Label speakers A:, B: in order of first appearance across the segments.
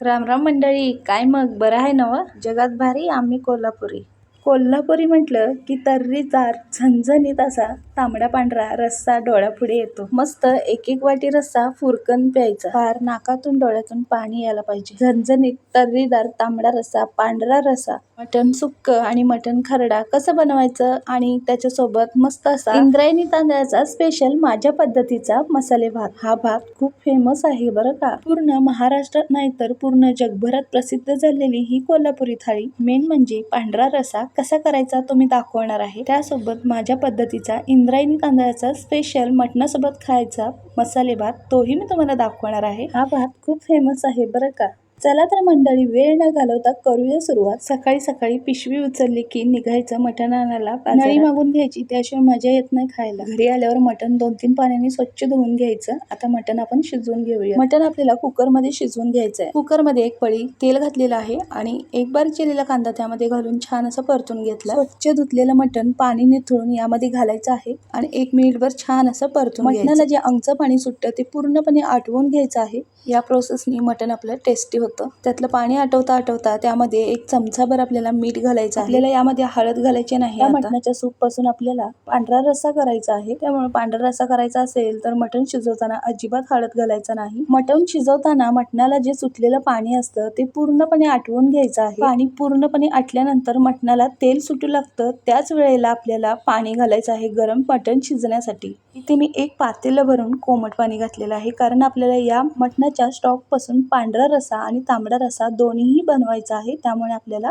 A: राम राम मंडळी काय मग? बरं आहे ना जगात भारी आम्ही कोल्हापुरी. कोल्हापुरी म्हटलं की तर्रीदार झणझणीत असा. तांबडा पांढरा रस्सा डोळ्यापुढे येतो. मस्त एक एक वाटी रस्सा फुरकन प्यायचा. फार नाकातून डोळ्यातून पाणी यायला पाहिजे. झणझणीत तर्रीदार तांबडा रस्सा पांढरा रस्सा मटण सुक्क आणि मटण खरडा कसं बनवायचं आणि त्याच्यासोबत मस्त असा इंद्रायणी तांदळाचा स्पेशल माझ्या पद्धतीचा मसाले भात. हा भात खूप फेमस आहे बरं का. पूर्ण महाराष्ट्रात नाही तर पूर्ण जगभरात प्रसिद्ध झालेली ही कोल्हापुरी थाळी. मेन म्हणजे पांढरा रसा कसा करायचा तो मी दाखवणार आहे. त्यासोबत माझ्या पद्धतीचा इंद्रायणी तांदळाचा स्पेशल मटणासोबत खायचा मसाले भात तोही मी तुम्हाला दाखवणार आहे. हा भात खूप फेमस आहे बरं का? चला तर मंडळी वेळ न घालवता करूया सुरुवात. सकाळी सकाळी पिशवी उचलली की निघायचं मटण आणायला नळी मागून घ्यायची त्याशिवाय मजा येत नाही खायला. घरी आल्यावर मटण दोन तीन पाण्याने स्वच्छ धुवून घ्यायचं. आता मटण आपण शिजवून घेऊया मटण आपल्याला कुकरमध्ये शिजवून घ्यायचं आहे कुकरमध्ये एक पळी तेल घातलेलं आहे आणि एक बारीक चिरलेला कांदा त्यामध्ये घालून छान असं परतून घेतला. स्वच्छ धुतलेलं मटण पाणी निथळून यामध्ये घालायचं आहे आणि एक मिनिटभर छान असं परतून मटणाला जे अंगचं पाणी सुटतं ते पूर्णपणे आटवून घ्यायचं आहे. या प्रोसेसनी मटण आपलं टेस्टी होतं. त्यातलं पाणी आटवता आटवता त्यामध्ये एक चमचाभर आपल्याला मीठ घालायचं. आपल्याला यामध्ये हळद घालायची नाही मटणाच्या सूपपासून आपल्याला पांढरा रस्सा करायचा आहे. त्यामुळे पांढरा रस्सा करायचा असेल तर मटण शिजवताना अजिबात हळद घालायचं नाही. मटण शिजवताना मटणाला जे सुटलेलं पाणी असतं ते पूर्णपणे आटवून घ्यायचं आहे. पाणी पूर्णपणे आटल्यानंतर मटणाला तेल सुटू लागतं. त्याच वेळेला आपल्याला पाणी घालायचं आहे गरम मटण शिजण्यासाठी. इथे मी एक पातेलं भरून कोमट पाणी घातलेलं आहे. कारण आपल्याला या मटणाच्या स्टॉकपासून पांढरा रसा आणि तांबडा रसा दोन्हीही बनवायचा आहे. त्यामुळे आपल्याला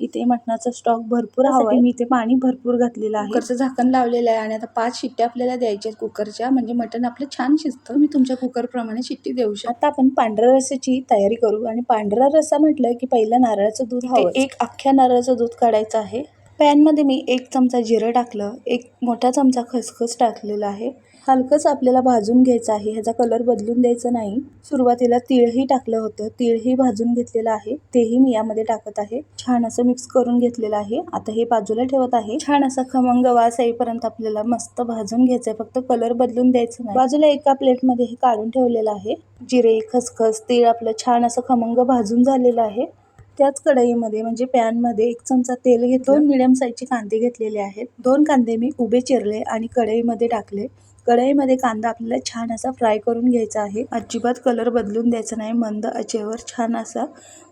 A: इथे मटणाचा स्टॉक भरपूर हवा मी इथे पाणी भरपूर घातलेलं आहे. कुकरचं झाकण लावलेलं आहे आणि आता पाच शिट्ट्या आपल्याला द्यायच्या आहेत कुकरच्या. म्हणजे मटण आपलं छान शिजतं. मी तुमच्या कुकर प्रमाणे शिट्टी देऊ शकतो. आता आपण पांढऱ्या रस्याची तयारी करू. आणि पांढरा रस्सा म्हटलं की पहिलं नारळाचं दूध हवं एक अख्ख्या नारळाचं दूध काढायचं आहे. पॅनमध्ये मी एक चमचा जिरं टाकलं. एक मोठा चमचा खसखस टाकलेला आहे. हलकंच आपल्याला भाजून घ्यायचं आहे. ह्याचा कलर बदलून द्यायचा नाही. सुरुवातीला तिळही टाकलं होतं. तीळही भाजून घेतलेलं आहे. तेही मी यामध्ये टाकत आहे. छान असं मिक्स करून घेतलेलं आहे. आता हे बाजूला ठेवत आहे. छान असा खमंग वास येईपर्यंत आपल्याला मस्त भाजून घ्यायचंय. फक्त कलर बदलून द्यायचं नाही. बाजूला एका प्लेटमध्ये हे काढून ठेवलेलं आहे. जिरे खसखस तीळ आपलं छान असं खमंग भाजून झालेलं आहे. त्याच कढईमध्ये म्हणजे पॅनमध्ये एक चमचा तेल घेतो दोन मिडियम साईजचे कांदे घेतलेले आहेत. दोन कांदे मी उभे चिरले आणि कढईमध्ये टाकले. कढईमध्ये कांदा आपल्याला छान असा फ्राय करून घ्यायचा आहे. अजिबात कलर बदलून द्यायचा नाही. मंद आचेवर छान असा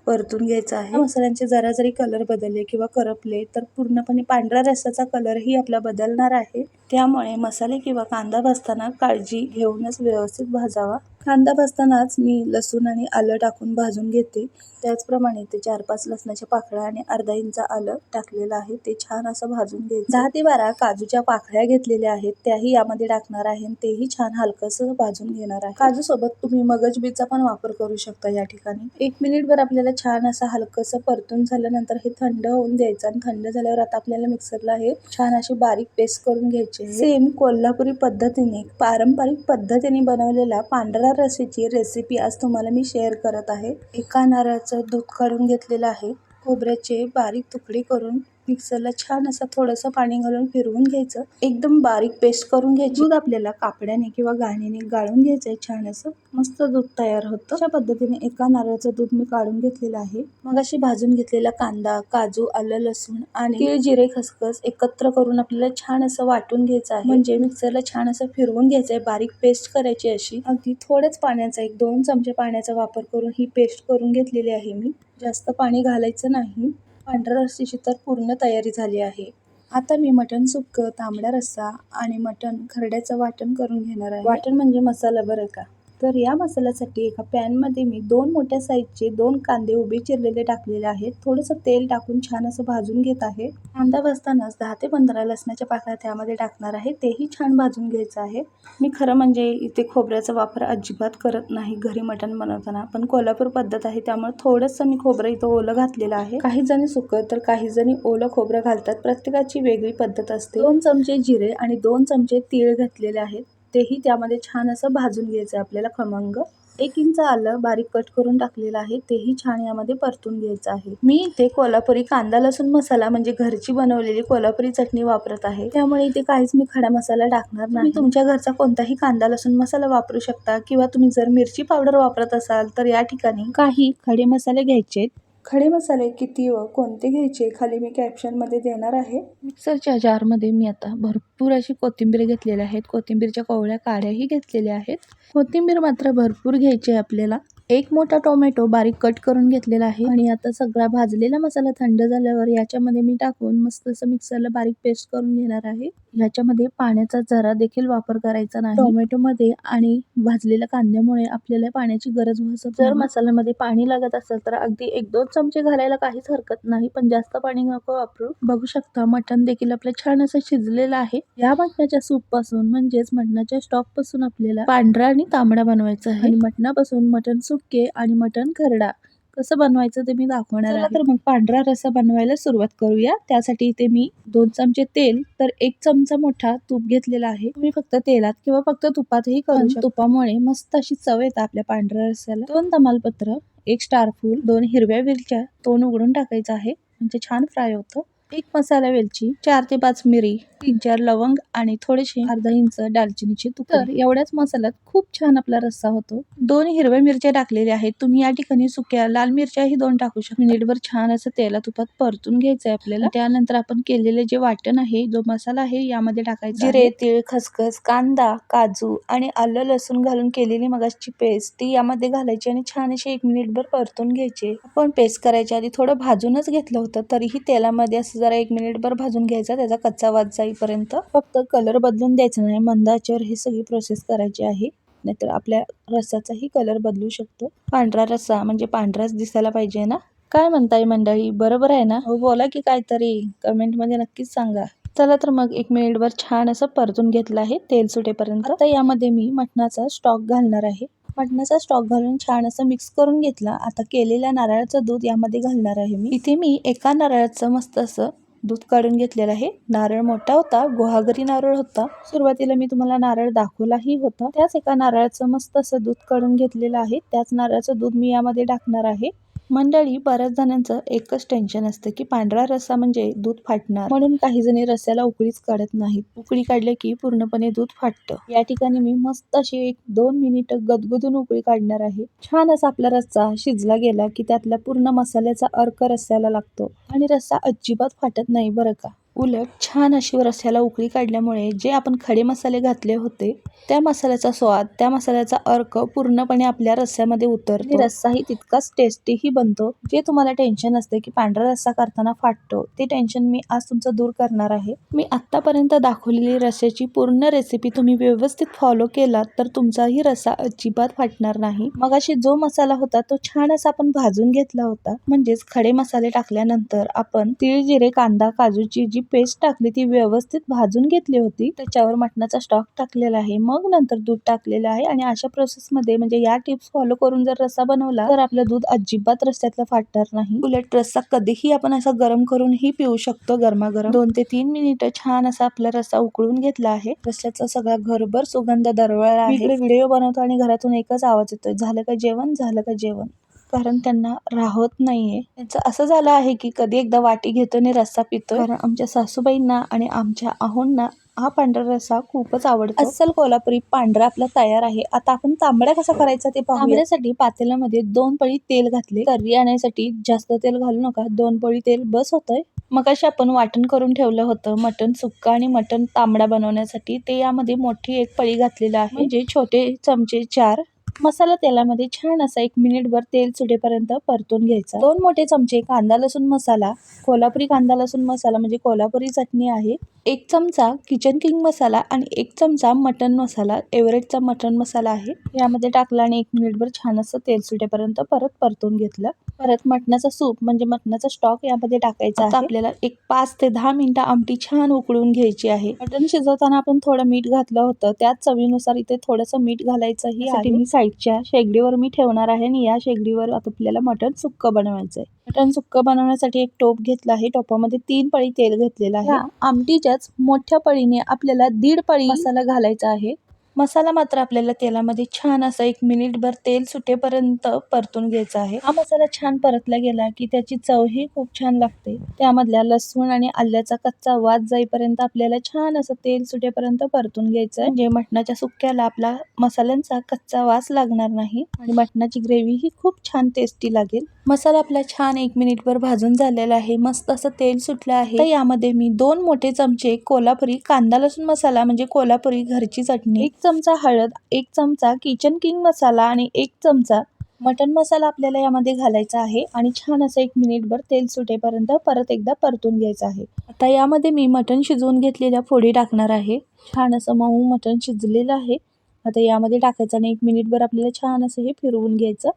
A: परतून घ्यायचा आहे. मसाल्यांचे जरा जरी कलर बदलले किंवा करपले तर पूर्णपणे पांढऱ्या रस्साचा कलरही आपला बदलणार आहे. त्यामुळे मसाले किंवा कांदा भाजताना काळजी घेऊनच व्यवस्थित भाजावा. कांदा भाजतानाच मी लसूण आणि आलं टाकून भाजून घेते. त्याचप्रमाणे ते चार पाच लसणाच्या पाकळ्या आणि अर्धा इंच आलं टाकलेलं आहे ते छान असं भाजून घे दहा ते बारा काजूच्या पाकळ्या घेतलेल्या आहेत त्याही यामध्ये टाकणार आहे आणि तेही छान हलकंसं भाजून घेणार आहे. काजू सोबत तुम्ही मगज बीचा पण वापर करू शकता या ठिकाणी. एक मिनिटभर आपल्याला छान असं हलकंसं परतून झाल्यानंतर हे थंड होऊन द्यायचं आणि थंड झाल्यावर आता आपल्याला मिक्सरला हे छान अशी बारीक पेस्ट करून घ्यायची सेम कोल्हापुरी पद्धतीने पारंपरिक पद्धतीने बनवलेला पांढरा रस्याची रेसिपी आज तुम्हाला मी शेअर करत आहे. एका नारळाचं दूध काढून घेतलेलं आहे. खोबऱ्याचे बारीक तुकडे करून मिक्सरला छान असं थोडंसं पाणी घालून फिरवून घ्यायचं. एकदम बारीक पेस्ट करून घ्यायची. दूध आपल्याला कापड्याने किंवा गाळणीने गाळून घ्यायचंय. छान असं मस्त दूध तयार होतं. अशा पद्धतीने एका नारळाचं दूध मी काढून घेतलेलं आहे. मग अशी भाजून घेतलेला कांदा काजू आलं लसूण आणि तीळ जिरे खसखस एकत्र करून आपल्याला छान असं वाटून घ्यायचं आहे. म्हणजे मिक्सरला छान असं फिरवून घ्यायचंय. बारीक पेस्ट करायची अशी. अगदी थोडंच पाण्याचा एक दोन चमचे पाण्याचा वापर करून ही पेस्ट करून घेतलेली आहे मी. जास्त पाणी घालायचं नाही. पांढऱ्या रस्स्याची तर पूर्ण तयारी झाली आहे. आता मी मटण सुक्क तांबडा रस्सा आणि मटण खरड्याचं वाटण करून घेणार आहे. वाटण म्हणजे मसाला बरं का? तर या मसाल्यासाठी एका पॅनमध्ये मी दोन मोठ्या साईजचे दोन कांदे उभे चिरलेले टाकलेले आहेत. थोडंसं तेल टाकून छान असं भाजून घेत आहे. कांदा भाजतानाच दहा ते पंधरा लसणाच्या पाकळ्या त्यामध्ये टाकणार आहे. तेही छान भाजून घ्यायचं आहे. मी खरं म्हणजे इथे खोबऱ्याचा वापर अजिबात करत नाही घरी मटण बनवताना. पण कोल्हापूर पद्धत आहे त्यामुळे थोडंसं मी खोबरं इथं ओलं घातलेलं आहे. काही जणी सुकं तर काही जणी ओलं खोबरं घालतात. प्रत्येकाची वेगळी पद्धत असते. दोन चमचे जिरे आणि दोन चमचे तीळ घातलेले आहेत. तेही त्यामध्ये छान असं भाजून घ्यायचं आहे आपल्याला खमंग. एक इंच आलं बारीक कट करून टाकलेलं आहे तेही छान यामध्ये परतून घ्यायचं आहे. मी इथे कोल्हापुरी कांदा लसूण मसाला म्हणजे घरची बनवलेली कोल्हापुरी चटणी वापरत आहे. त्यामुळे इथे काहीच मी खडा मसाला टाकणार नाही. तुमच्या घरचा कोणताही कांदा लसूण मसाला वापरू शकता किंवा तुम्ही जर मिरची पावडर वापरत असाल तर या ठिकाणी काही खडे मसाले घ्यायचे खडे मसाले किती व कोणते घ्यायचे? खाली मी कॅप्शनमध्ये देणार आहे. मिक्सरच्या जारमध्ये मी आता भरपूर अशी कोथिंबीर घेतलेल्या आहेत. कोथिंबीरच्या कोवळ्या काड्याही घेतलेल्या आहेत. कोथिंबीर मात्र भरपूर घ्यायची आहे आपल्याला. एक मोठा टोमॅटो बारीक कट करून घेतलेला आहे आणि आता सगळा भाजलेला मसाला थंड झाल्यावर याच्यामध्ये मी टाकून मस्त असं मिक्सरला बारीक पेस्ट करून घेणार आहे. याच्यामध्ये पाण्याचा जरा देखील वापर करायचा नाही. टोमॅटो मध्ये आणि भाजलेल्या कांद्यामुळे आपल्याला पाण्याची गरज भासत जर मसाल्यामध्ये पाणी लागत असेल तर अगदी एक दोन चमचे घालायला काहीच हरकत नाही पण जास्त पाणी नको वापरू. बघू शकता मटण देखील आपलं छान असं शिजलेलं आहे. या मटणाच्या सूपपासून म्हणजेच मटणाच्या स्टॉकपासून आपल्याला पांढरा आणि तांबडा बनवायचा आहे. आणि मटणापासून मटण सुक्के आणि मटण खरडा. कसं बनवायचं ते मी दाखवणार आहे. तर मग पांढरा रस्सा बनवायला सुरुवात करूया. त्यासाठी इथे मी दोन चमचे तेल तर एक चमचा मोठा तूप घेतलेला आहे. तुम्ही फक्त तेलात किंवा फक्त तुपातही करू शकता. तुपामुळे मस्त अशी चव येते आपल्या पांढऱ्या रस्स्याला दोन तमालपत्र एक स्टार फूल दोन हिरव्या मिरच्या तोंड उघडून टाकायचं आहे. म्हणजे छान फ्राय होतं. एक मसाला वेलची चार ते पाच मिरी तीन चार लवंग आणि थोडेसे अर्धा इंच दालचिनीची तुकडे. तर एवढ्याच मसाल्यात खूप छान आपला रस्सा होतो. दोन हिरव्या मिरच्या टाकलेल्या आहेत. तुम्ही या ठिकाणी सुक्या लाल मिरच्याही दोन टाकू शकता. मिनिटभर छान असं तेला तुपात परतून घ्यायचंय आपल्याला. त्यानंतर आपण केलेले जे वाटण आहे जो मसाला आहे यामध्ये टाकायचा जिरे तीळ खसखस कांदा काजू आणि आलं लसूण घालून केलेली मगाची पेस्ट ती यामध्ये घालायची आणि छान अशी एक मिनिटभर परतून घ्यायची. आपण पेस्ट करायच्या आधी थोडं भाजूनच घेतलं होतं तरीही तेलामध्ये असं जरा एक मिनिटभर भाजून घ्यायचा त्याचा कच्चा वाद जाईपर्यंत. फक्त कलर बदलून द्यायचा नाही मंदाच्यावर ही सगळी प्रोसेस करायची आहे. नाहीतर आपल्या रस्साचाही कलर बदलू शकतो. पांढरा रस्सा म्हणजे पांढराच दिसायला पाहिजे ना? काय म्हणताय मंडळी? बरोबर आहे ना? हो बोला की काहीतरी. कमेंटमध्ये नक्कीच सांगा. चला तर मग एक मिनिटभर छान असं परतून घेतलं आहे तेल सुटेपर्यंत. आता यामध्ये मी मटणाचा स्टॉक घालणार आहे. मटणाचा स्टॉक घालून छान असं मिक्स करून घेतला. आता केलेल्या नारळाचं दूध यामध्ये घालणार आहे मी. इथे मी एका नारळाचं मस्त असं दूध काढून घेतलेलं आहे. नारळ मोठा होता गुहागरी नारळ होता. सुरुवातीला मी तुम्हाला नारळ दाखवलाही होता. त्याच एका नारळाचं मस्त असं दूध काढून घेतलेलं आहे. त्याच नारळाचं दूध मी यामध्ये टाकणार आहे. मंडळी बऱ्याच जणांचं एकच टेन्शन असतं की पांढरा रस्सा म्हणजे दूध फाटणार. म्हणून काही जणी रस्स्याला उकळीच काढत नाहीत. उकळी काढले की पूर्णपणे दूध फाटतं. या ठिकाणी मी मस्त अशी एक दोन मिनिटं गदगदून उकळी काढणार आहे. छान असा आपला रस्सा शिजला गेला की त्यातला पूर्ण मसाल्याचा अर्क रस्स्याला लागतो. आणि रस्सा अजिबात फाटत नाही बरं का? उलट छान अशी रस्स्याला उकळी काढल्यामुळे जे आपण खडे मसाले घातले होते त्या मसाल्याचा स्वाद त्या मसाल्याचा अर्क पूर्णपणे आपल्या रस्स्यामध्ये उतरतो. रस्साही तितकाच टेस्टीही बनतो. जे तुम्हाला टेन्शन असते की पांढरा रस्सा करताना फाटतो ते टेन्शन मी आज तुमचं दूर करणार आहे. मी आतापर्यंत दाखवलेली रस्स्याची पूर्ण रेसिपी तुम्ही व्यवस्थित फॉलो केलात तर तुमचाही रस्सा अजिबात फाटणार नाही. मग अशी जो मसाला होता तो छान असा आपण भाजून घेतला होता. म्हणजेच खडे मसाले टाकल्यानंतर आपण तीळ जिरे कांदा काजूची जी पेस्ट टाकली ती व्यवस्थित भाजून घेतली होती. त्याच्यावर मटणाचा स्टॉक टाकलेला आहे. मग नंतर दूध टाकलेलं आहे आणि अशा प्रोसेसमध्ये म्हणजे या टिप्स फॉलो करून जर रस्सा बनवला तर आपलं दूध अजिबात रस्त्यातलं फाटणार नाही. उलट रस्सा कधीही आपण असा गरम करूनही पिऊ शकतो गरमागरम. दोन ते तीन मिनिटं छान असा आपला रस्सा उकळून घेतला आहे. रस्स्याचा सगळा घरभर सुगंध दरवळला आहे. व्हिडिओ बनवतो आणि घरातून एकच आवाज येतोय. झालं का जेवण? झालं का जेवण? कारण त्यांना राहत नाहीये. त्यांचं असं झालं आहे की कधी एकदा वाटी घेतो आणि रस्सा पितो कारण आमच्या सासूबाईंना आणि आमच्या आहोंना हा पांढरा रस्सा खूपच आवडतो. अस्सल कोल्हापुरी पांढरा आपला तयार आहे. आता आपण तांबडा कसा करायचा ते पाहू तांबड्यासाठी पातेल्यामध्ये दोन पळी तेल घातले. कर्री आणण्यासाठी जास्त तेल घालू नका. दोन पळी तेल बस होतंय. मग अशी आपण वाटण करून ठेवलं होतं. मटण सुक्का आणि मटण तांबडा बनवण्यासाठी. ते यामध्ये मोठी एक पळी घातलेलं आहे. म्हणजे छोटे चमचे चार. मसाला तेलामध्ये छान असा एक मिनिटभर तेल सुटेपर्यंत परतून घ्यायचा. दोन मोठे चमचे कांदा लसूण मसाला कोल्हापुरी कांदा लसूण मसाला म्हणजे कोल्हापुरी चटणी आहे. एक चमचा किचन किंग मसाला आणि एक चमचा मटन मसाला एव्हरेजचा मटन मसाला आहे. यामध्ये टाकला आणि एक मिनिटभर छान असं तेल सुटेपर्यंत परत परतून घेतलं. परत मटणाचा सूप म्हणजे मटणाचा स्टॉक यामध्ये टाकायचा आहे. आपल्याला एक पाच ते दहा मिनिटं आमटी छान उकळून घ्यायची आहे. मटण शिजवताना आपण थोडं मीठ घातलं होतं. त्याच चवीनुसार इथे थोडंसं मीठ घालायचंही आहे. मी साईडच्या शेगडीवर मी ठेवणार आहे आणि या शेगडीवर आता आपल्याला मटण सुक्क बनवायचंय. मटण सुक्क बनवण्यासाठी एक टोप घेतला आहे. टोपामध्ये तीन पळी तेल घेतलेलं आहे. आमटीच्याच मोठ्या पळीने आपल्याला दीड पळी मसाला घालायचा आहे. मसाला मात्र आपल्याला तेलामध्ये छान असं एक मिनिटभर तेल सुटेपर्यंत परतून घ्यायचा आहे. हा मसाला छान परतला गेला की त्याची चवही खूप छान लागते. त्यामधल्या लसूण आणि आल्याचा कच्चा वास जाईपर्यंत आपल्याला छान असं तेल सुटेपर्यंत परतून घ्यायचं आहे. म्हणजे मटणाच्या सुक्याला आपला मसाल्यांचा कच्चा वास लागणार नाही आणि मटणाची ग्रेव्ही ही खूप छान टेस्टी लागेल. मसाला आपला छान एक मिनिटभर भाजून झालेला आहे. मस्त असं तेल सुटलं आहे. तर यामध्ये मी दोन मोठे चमचे कोल्हापुरी कांदा लसूण मसाला म्हणजे कोल्हापुरी घरची चटणी एक चमचा हळद एक चमचा किचन किंग मसाला आणि एक चमचा मटन मसाला आपल्याला यामध्ये घालायचा आहे आणि छान असं एक मिनिटभर तेल सुटेपर्यंत परत एकदा परतून घ्यायचं आहे. आता यामध्ये मी मटण शिजवून घेतलेल्या फोडी टाकणार आहे. छान असं मऊ मटण शिजलेलं आहे. आता यामध्ये टाकायचं आणि एक मिनिटभर आपल्याला छान असं हे फिरवून घ्यायचं.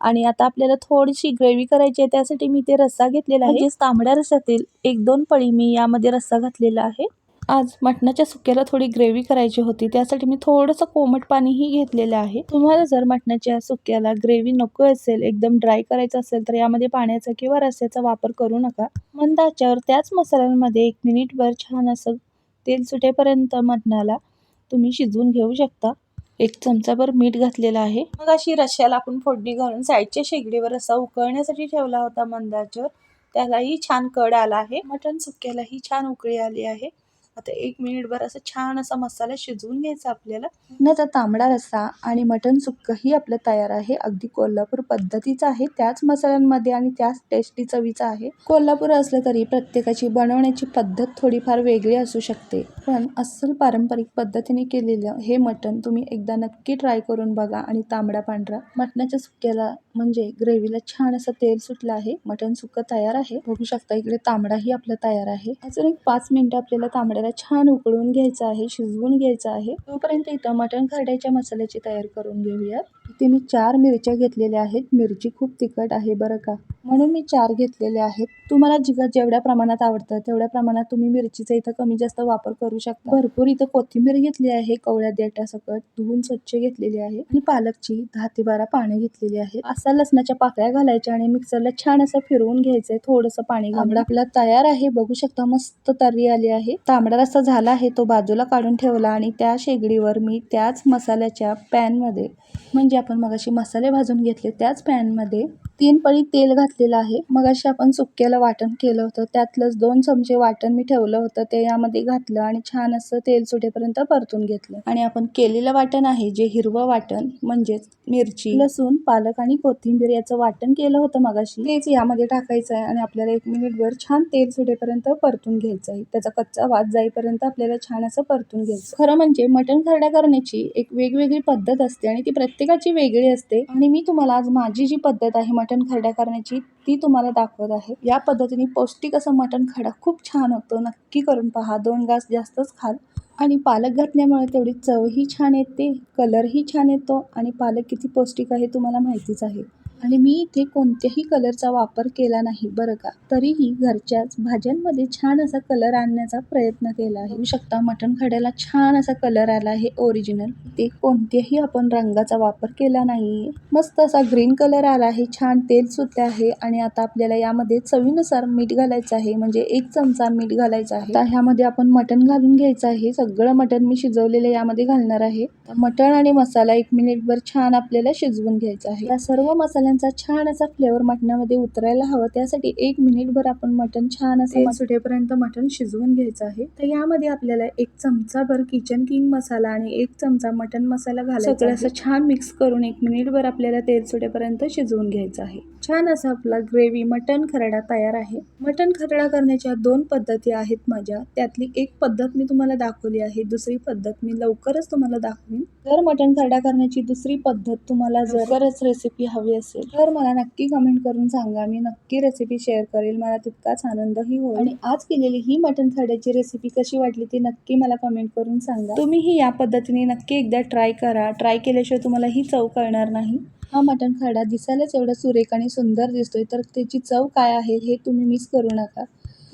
A: आणि आता आपल्याला थोडीशी ग्रेव्ही करायची आहे त्यासाठी मी ते रस्सा घेतलेला आहे. म्हणजेच तांबड्या रस्स्यातील एक दोन पळी मी यामध्ये रस्सा घातलेला आहे. आज मटणाच्या सुक्याला थोडी ग्रेव्ही करायची होती त्यासाठी मी थोडंसं कोमट पाणीही घेतलेलं आहे. तुम्हाला जर मटणाच्या सुक्याला ग्रेव्ही नको असेल एकदम ड्राय करायचं असेल तर यामध्ये पाण्याचा किंवा रस्स्याचा वापर करू नका. मंद आचेवर त्याच मसाल्यांमध्ये एक मिनिटभर छान असं तेल सुटेपर्यंत मटणाला तुम्ही शिजवून घेऊ शकता. एक चमचाभर मीठ घातलेलं आहे. मग अशी रश्याला आपण फोडणी घालून साईडच्या शेगडीवर असा उकळण्यासाठी ठेवला होता मंदाचं. त्यालाही छान कड आला आहे. मटण सुक्यालाही छान उकळी आली आहे. आता एक मिनिटभर असं छान असा मसाला शिजवून घ्यायचा आपल्याला. मटणाचा तांबडा रस्सा आणि मटण सुक्कंही आपलं तयार आहे. अगदी कोल्हापूर पद्धतीचं आहे. त्याच मसाल्यांमध्ये आणि त्याच टेस्टी चवीचं आहे. कोल्हापूर असलं तरी प्रत्येकाची बनवण्याची पद्धत थोडीफार वेगळी असू शकते. पण अस्सल पारंपरिक पद्धतीने केलेलं हे मटण तुम्ही एकदा नक्की ट्राय करून बघा आणि तांबडा पांढरा. मटणाच्या सुक्याला म्हणजे ग्रेव्हीला छान असं तेल सुटलं आहे. मटण सुक्क तयार आहे. बघू शकता इकडे तांबडाही आपला तयार आहे. अजून एक पाच मिनिटं आपल्याला तांबड्याला छान उकळून घ्यायचं आहे शिजवून घ्यायचं आहे. तोपर्यंत इथं मटण खरड्याच्या मसाल्याची तयार करून घेऊयात. इथे मी चार मिरच्या घेतलेल्या आहेत. मिरची खूप तिखट आहे बरं का? म्हणून मी चार घेतलेले आहेत. तुम्हाला जिथं जेवढ्या प्रमाणात आवडतं तेवढ्या प्रमाणात तुम्ही मिरचीचा इथं कमी जास्त वापर करू शकता. भरपूर इथं कोथिंबीर घेतली आहे कवळ्या देठासकट धुवून स्वच्छ घेतलेली आहे आणि पालकची दहा ते बारा पाने घेतलेली आहेत. असा लसणाच्या पाकळ्या घालायच्या आणि मिक्सरला छान असं फिरवून घ्यायचंय. थोडंसं पाणी घालून. आपला तयार आहे. बघू शकता मस्त तर्री आली आहे. तांबडा रस्सा झाला आहे तो बाजूला काढून ठेवला आणि त्या शेगडीवर मी त्याच मसाल्याच्या पॅनमध्ये म्हणजे आपण मगाशी मसाले भाजून घेतले त्याच पॅनमध्ये तीन पळी तेल घातलेलं आहे. मगाशी आपण सुक्याला वाटण केलं होतं. त्यातलंच दोन चमचे वाटण मी ठेवलं होतं. ते यामध्ये घातलं आणि छान असं तेल सुटेपर्यंत परतून घेतलं. आणि आपण केलेलं वाटण आहे जे हिरवं वाटण म्हणजेच मिरची. लसूण पालक आणि कोथिंबीर याचं वाटण केलं होतं मगाशी. तेच यामध्ये टाकायचं आहे आणि आपल्याला एक मिनिटभर छान तेल सुटेपर्यंत परतून घ्यायचं आहे. त्याचा कच्चा वास जाईपर्यंत आपल्याला छान असं परतून घ्यायचं. खरं म्हणजे मटण खरडा करण्याची एक वेगवेगळी पद्धत असते आणि ती प्रत्येकाची वेगळी असते. आणि मी तुम्हाला आज माझी जी पद्धत आहे मटण खरड्या करण्याची ती तुम्हाला दाखवत आहे. या पद्धतीने पौष्टिक असं मटण खरडा खूप छान होतो. नक्की करून पहा. दोन घास जास्तच खाल. आणि पालक घातल्यामुळे तेवढी चवही छान येते कलरही छान येतो आणि पालक किती पौष्टिक आहे तुम्हाला माहितीच आहे. आणि मी इथे कोणत्याही कलरचा वापर केला नाही बरं का? तरीही घरच्याच भाज्यांमध्ये छान असा कलर आणण्याचा प्रयत्न केला आहे. शकता मटण खड्याला छान असा कलर आला आहे ओरिजिनल ते कोणत्याही आपण रंगाचा वापर केला नाही. मस्त असा ग्रीन कलर आला आहे छान तेल सुद्धा आहे आणि आता आपल्याला यामध्ये चवीनुसार मीठ घालायचं आहे म्हणजे एक चमचा मीठ घालायचं आहे. ह्यामध्ये आपण मटण घालून घ्यायचं आहे. सगळं मटण मी शिजवलेलं यामध्ये घालणार आहे. मटण आणि मसाला एक मिनिटभर छान आपल्याला शिजवून घ्यायचा आहे. या सर्व मसाला मसाल्यांचा छान असा फ्लेवर मटणामध्ये उतरायला हवं. त्यासाठी एक मिनिटभर आपण मटण छान असं सुटेपर्यंत मटण शिजवून घ्यायचं आहे. तर यामध्ये आपल्याला एक चमचाभर किचन किंग मसाला आणि एक चमचा मटण मसाला घालायचा असं छान मिक्स करून एक मिनिटभर आपल्याला तेल सुटेपर्यंत शिजवून घ्यायचं आहे. छान असा आपला ग्रेव्ही मटण खरडा तयार आहे. मटण खरडा करण्याच्या दोन पद्धती आहेत माझ्या. त्यातली एक पद्धत मी तुम्हाला दाखवली आहे. दुसरी पद्धत मी लवकरच तुम्हाला दाखवीन. जर मटण खरडा करण्याची दुसरी पद्धत तुम्हाला जरच रेसिपी हवी असेल. तर मला नक्की कमेंट करून सांगा. मी नक्की रेसिपी शेअर करेल. मला तितकाच आनंदही होईल. आणि आज केलेली ही मटण खरड्याची रेसिपी कशी वाटली ती नक्की मला कमेंट करून सांगा. तुम्हीही या पद्धतीने नक्की एकदा ट्राय करा. ट्राय केल्याशिवाय तुम्हाला ही चव कळणार नाही. हा मटण खडा दिसायलाच एवढा सुरेख आणि सुंदर दिसतोय तर त्याची चव काय आहे हे तुम्ही मिस करू नका.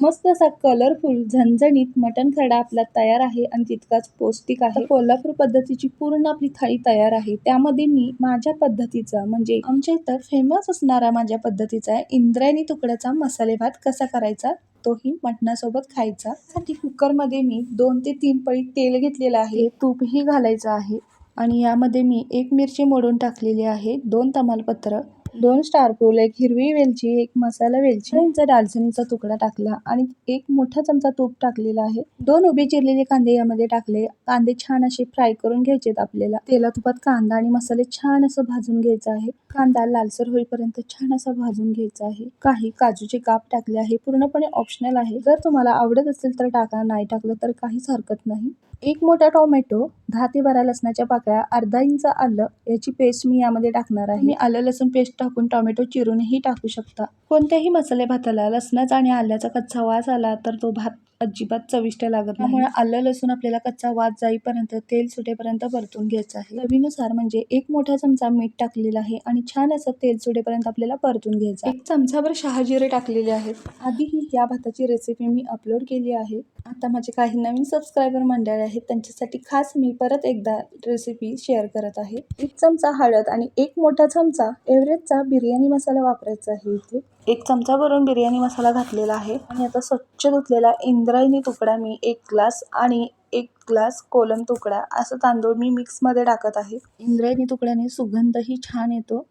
A: मस्त असा कलरफुल झणझणीत मटण खरडा आपला तयार आहे आणि तितकाच पौष्टिक आहे. कोल्हापूर पद्धतीची पूर्ण आपली थाळी तयार आहे. त्यामध्ये मी माझ्या पद्धतीचा म्हणजे आमच्या इथं फेमस असणारा माझ्या पद्धतीचा आहे इंद्रायणी तुकड्याचा मसाले भात कसा करायचा तोही मटणासोबत खायचा. साठी कुकरमध्ये मी दोन ते तीन पळी तेल घेतलेलं आहे. तूपही घालायचं आहे. आणि यामध्ये मी एक मिरची मोडून टाकलेली आहे दोन तमालपत्र दोन स्टारपूल एक हिरवी वेलची एक मसाला वेलची इंच दालचिनीचा तुकडा टाकला आणि एक मोठा चमचा तूप टाकलेला आहे. दोन उभे चिरलेले कांदे यामध्ये टाकले. कांदे छान असे फ्राय करून घ्यायचेत आपल्याला. तेला तुपात कांदा आणि मसाले छान असं भाजून घ्यायचा आहे. कांदा लालसर होईपर्यंत छान असा भाजून घ्यायचा आहे. काही काजूचे काप टाकले आहे. पूर्णपणे ऑप्शनल आहे. जर तुम्हाला आवडत असेल तर टाका. नाही टाकलं तर काहीच हरकत नाही. एक मोठा टोमॅटो दहा ते बारा लसणाच्या पाकळ्या अर्धा इंच आलं याची पेस्ट मी यामध्ये टाकणार आहे. मी आलं लसूण पेस्ट टाकून टोमॅटो चिरूनही टाकू शकता. कोणत्याही मसाले भाताला लसणाचा आणि आल्याचा कच्चा वास आला तर तो भात अजिबात चविष्ट लागत नाही. त्यामुळे आलं लसूण आपल्याला कच्चा वास जाईपर्यंत तेल सुटेपर्यंत परतून घ्यायचं आहे. चवीनुसार म्हणजे एक मोठा चमचा मीठ टाकलेला आहे आणि छान असं तेल सुटेपर्यंत आपल्याला परतून घ्यायचं. एक चमचाभर शहाजिरे टाकलेले आहेत. आधीही या भाताची रेसिपी मी अपलोड केली आहे. आता माझे काही नवीन सबस्क्रायबर मंडळ आहेत त्यांच्यासाठी खास मी परत एकदा रेसिपी शेअर करत आहे. एक चमचा हळद आणि एक मोठा चमचा एव्हरेजचा बिर्याणी मसाला वापरायचा आहे इथे. एक चमचाभरून बिर्याणी मसाला घातलेला आहे. आणि आता स्वच्छ धुतलेला इंद्रायणी तुकडा मी एक ग्लास आणि एक ग्लास कोलम तुकडा असं तांदूळ मी मिक्समध्ये टाकत आहे. इंद्रायणी तुकड्याने सुगंधही छान येतो.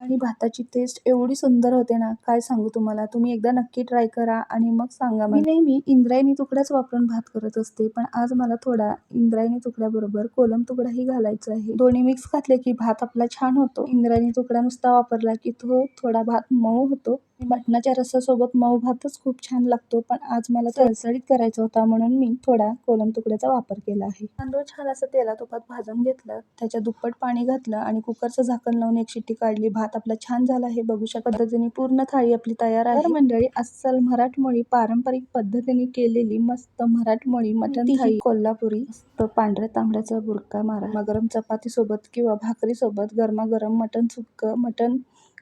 A: आणि भाताची टेस्ट एवढी सुंदर होते ना काय सांगू तुम्हाला? तुम्ही एकदा नक्की ट्राय करा आणि मग सांगा मी नेहमी इंद्रायणी तुकडाच वापरून भात करत असते पण आज मला थोडा इंद्रायणी तुकड्याबरोबर कोलम तुकडाही घालायचा आहे. दोन्ही मिक्स घातले की भात आपला छान होतो. इंद्रायणी तुकडा नुसता वापरला की तो थोडा भात मऊ होतो. मटणाच्या रसासोबत मऊ भातच खूप छान लागतो पण आज मला सळसळीत करायचा होता म्हणून मी थोडा कोलम तुकड्याचा वापर केला आहे. तांदूळ छान असं तेला तुपात भाजून घेतलं त्याच्या दुप्पट पाणी घातलं आणि कुकरचं झाकण लावून एक शिट्टी काढली. भात आपला छान झाला हे बघू शकता. पद्धतीने पूर्ण थाळी आपली तयार आहे. मंडळी अस्सल मराठमोळी पारंपरिक पद्धतीने केलेली मस्त मराठमोळी मटण थाळी. कोल्हापुरी मस्त पांढऱ्या तांबड्याचा बुरका मारा. गरम चपाती सोबत किंवा भाकरी सोबत गरमागरम मटण सुक्क मटण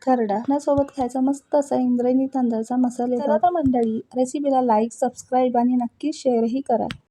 A: खरडा सोबत खायचा मस्त असा इंद्रायणी तांदळाचा मसाले तर मंडळी रेसिपीला लाईक सबस्क्राईब आणि नक्की शेअरही करा.